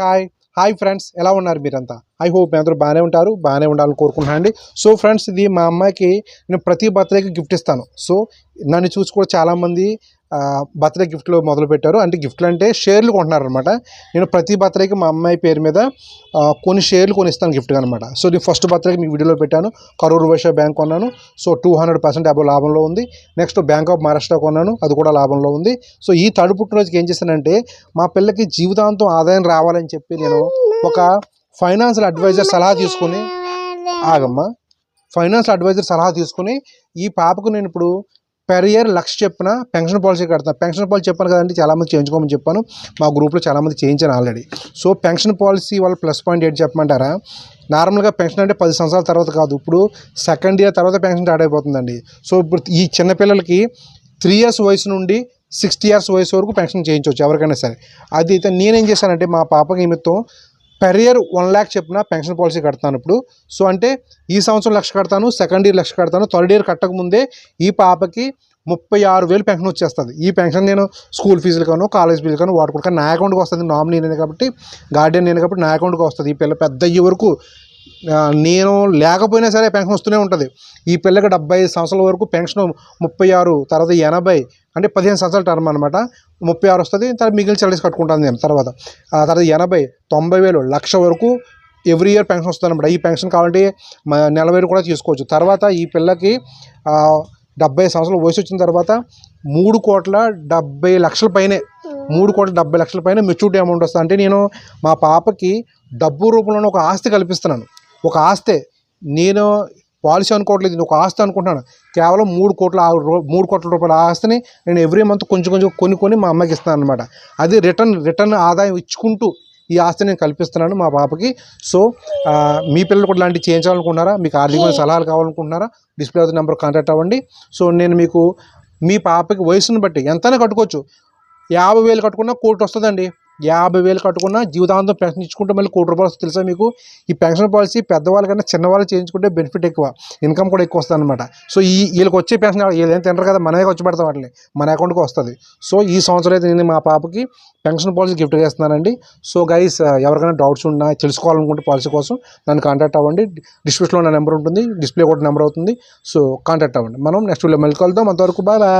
Hi hi friends ఎలా ఉన్నారు మీరంతా? ఐ హోప్ మీ అందరూ బాగానే ఉంటారు బాగానే ఉండాలని కోరుకుంటున్నాను అండి సో ఫ్రెండ్స్ ఇది మా అమ్మాయికి నేను ప్రతి బర్త్డేకి గిఫ్ట్ ఇస్తాను. సో నన్ను చూసి కూడా చాలామంది బర్త్డే గిఫ్ట్లు మొదలు పెట్టారు అంటే గిఫ్ట్లు అంటే షేర్లు కొంటున్నారు అనమాట నేను ప్రతి బర్త్డేకి మా అమ్మాయి పేరు మీద కొన్ని షేర్లు కొని ఇస్తాను గిఫ్ట్గా అనమాట సో నేను ఫస్ట్ బర్త్డేకి మీకు వీడియోలో పెట్టాను. కరూర్ వైశ్య బ్యాంక్ కొన్నాను. సో టూ హండ్రెడ్ పర్సెంట్ అబో లాభంలో ఉంది. నెక్స్ట్ బ్యాంక్ ఆఫ్ మహారాష్ట్ర కొన్నాను. అది కూడా లాభంలో ఉంది. సో ఈ థర్డ్ పుట్టినరోజుకి ఏం చేశానంటే మా పిల్లకి జీవితాంతం ఆదాయం రావాలని చెప్పి నేను ఒక ఫైనాన్షియల్ అడ్వైజర్ సలహా తీసుకుని ఆగమ్మా. ఫైనాన్షియల్ అడ్వైజర్ సలహా తీసుకుని ఈ పాపకు నేను ఇప్పుడు పెర్ ఇయర్ లక్ష చెప్పిన పెన్షన్ పాలసీ కడతాను పెన్షన్ పాలసీ చెప్పాను కదండి చాలామంది చేయించుకోమని చెప్పాను. మా గ్రూప్లో చాలామంది చేయించాను ఆల్రెడీ. సో పెన్షన్ పాలసీ వాళ్ళ ప్లస్ పాయింట్ ఏంటి చెప్పమంటారా? నార్మల్గా పెన్షన్ అంటే పది సంవత్సరాల తర్వాత కాదు. ఇప్పుడు సెకండ్ ఇయర్ తర్వాత పెన్షన్ స్టార్ట్ అయిపోతుందండి. సో ఇప్పుడు ఈ చిన్నపిల్లలకి త్రీ ఇయర్స్ వయసు నుండి సిక్స్టీ ఇయర్స్ వయసు వరకు పెన్షన్ చేయించవచ్చు ఎవరికైనా సరే. అది అయితే నేనేం చేశానంటే మా పాపకి నిమిత్తం పెర్ ఇయర్ వన్ ల్యాక్ చెప్పిన పెన్షన్ పాలసీ కడతాను ఇప్పుడు. సో అంటే ఈ సంవత్సరం లక్ష కడతాను సెకండ్ ఇయర్ లక్ష కడతాను థర్డ్ ఇయర్ కట్టకముందే ఈ పాపకి ముప్పై ఆరు వేలు పెన్షన్ వచ్చేస్తుంది. ఈ పెన్షన్ నేను స్కూల్ ఫీజులకను కాలేజ్ ఫీజులకను వాడుకుంటా నా అకౌంట్కి వస్తుంది నామినీ నేను కాబట్టి గార్డియన్ నేను కాబట్టి నా అకౌంట్కి వస్తుంది. ఈ పిల్ల పెద్ద అయ్యే వరకు నేను లేకపోయినా సరే పెన్షన్ వస్తూనే ఉంటుంది. ఈ పిల్లకి డెబ్బై సంవత్సరాల వరకు పెన్షన్ ముప్పై ఆరు తర్వాత ఎనభై అంటే పదిహేను సంవత్సరాల టర్మ్ అనమాట ముప్పై ఆరు వస్తుంది తర్వాత మిగిలిన సెలరీస్ కట్టుకుంటాను నేను తర్వాత. ఆ తర్వాత ఎనభై తొంభై వేలు లక్ష వరకు ఎవ్రీ ఇయర్ పెన్షన్ వస్తుంది అనమాట ఈ పెన్షన్ కావాలంటే నెల వేలు కూడా తీసుకోవచ్చు. తర్వాత ఈ పిల్లకి డెబ్బై సంవత్సరాల వయసు వచ్చిన తర్వాత మూడు కోట్ల డెబ్బై లక్షల పైనే మూడు కోట్ల డెబ్బై లక్షల పైన మెచ్యూరిటీ అమౌంట్ వస్తుంది. అంటే నేను మా పాపకి డబ్బు రూపంలోనే ఒక ఆస్తి కల్పిస్తున్నాను. ఒక ఆస్తే. నేను పాలసీ అనుకోవట్లేదు ఇది ఒక ఆస్తి అనుకుంటున్నాను. కేవలం మూడు కోట్ల మూడు కోట్ల రూపాయల ఆస్తిని నేను ఎవ్రీ మంత్ కొంచెం కొంచెం కొని కొని మా అమ్మకి ఇస్తాను అనమాట అది రిటర్న్ రిటర్న్ ఆదాయం ఇచ్చుకుంటూ ఈ ఆస్తిని నేను కల్పిస్తున్నాను మా పాపకి. సో మీ పిల్లలు కూడా ఇలాంటివి చేయించాలనుకుంటున్నారా? మీకు ఆర్థికమైన సలహాలు కావాలనుకుంటున్నారా? డిస్ప్లే అవుతున్న నెంబర్ కాంటాక్ట్ అవ్వండి. సో నేను మీకు మీ పాపకి వయసును బట్టి ఎంతైనా కట్టుకోవచ్చు. యాభై వేలు కట్టుకున్నా కోటి వస్తుందండి. యాభై వేలు కట్టుకున్నా జీవితాంతం పెన్షన్ ఇచ్చుకుంటే మళ్ళీ కోటి రూపాయలు వస్తుంది తెలుసా మీకు? ఈ పెన్షన్ పాలసీ పెద్దవాళ్ళకన్నా చిన్నవాళ్ళు చేయించుకుంటే బెనిఫిట్ ఎక్కువ. ఇన్కమ్ కూడా ఎక్కువ వస్తుంది అనమాట సో ఈ వీళ్ళకి వచ్చే పెన్షన్ వీళ్ళేం తినరు కదా మనమే ఖర్చు పెడతాం వాటిని. మన అకౌంట్కి వస్తుంది. సో ఈ సంవత్సరం అయితే నేను మా పాపకి పెన్షన్ పాలసీ గిఫ్ట్ చేస్తున్నానండి. సో గైస్ ఎవరికైనా డౌట్స్ ఉన్నా తెలుసుకోవాలనుకుంటే పాలసీ కోసం నన్ను కాంటాక్ట్ అవ్వండి. డిస్క్రిప్షన్లో నా నెంబర్ ఉంటుంది డిస్ప్లే కూడా నెంబర్ అవుతుంది. సో కాంటాక్ట్ అవ్వండి. మనం నెక్స్ట్ వీడియో మళ్ళీ కలుద్దాం. అంతవరకు బాయ్ బాయ్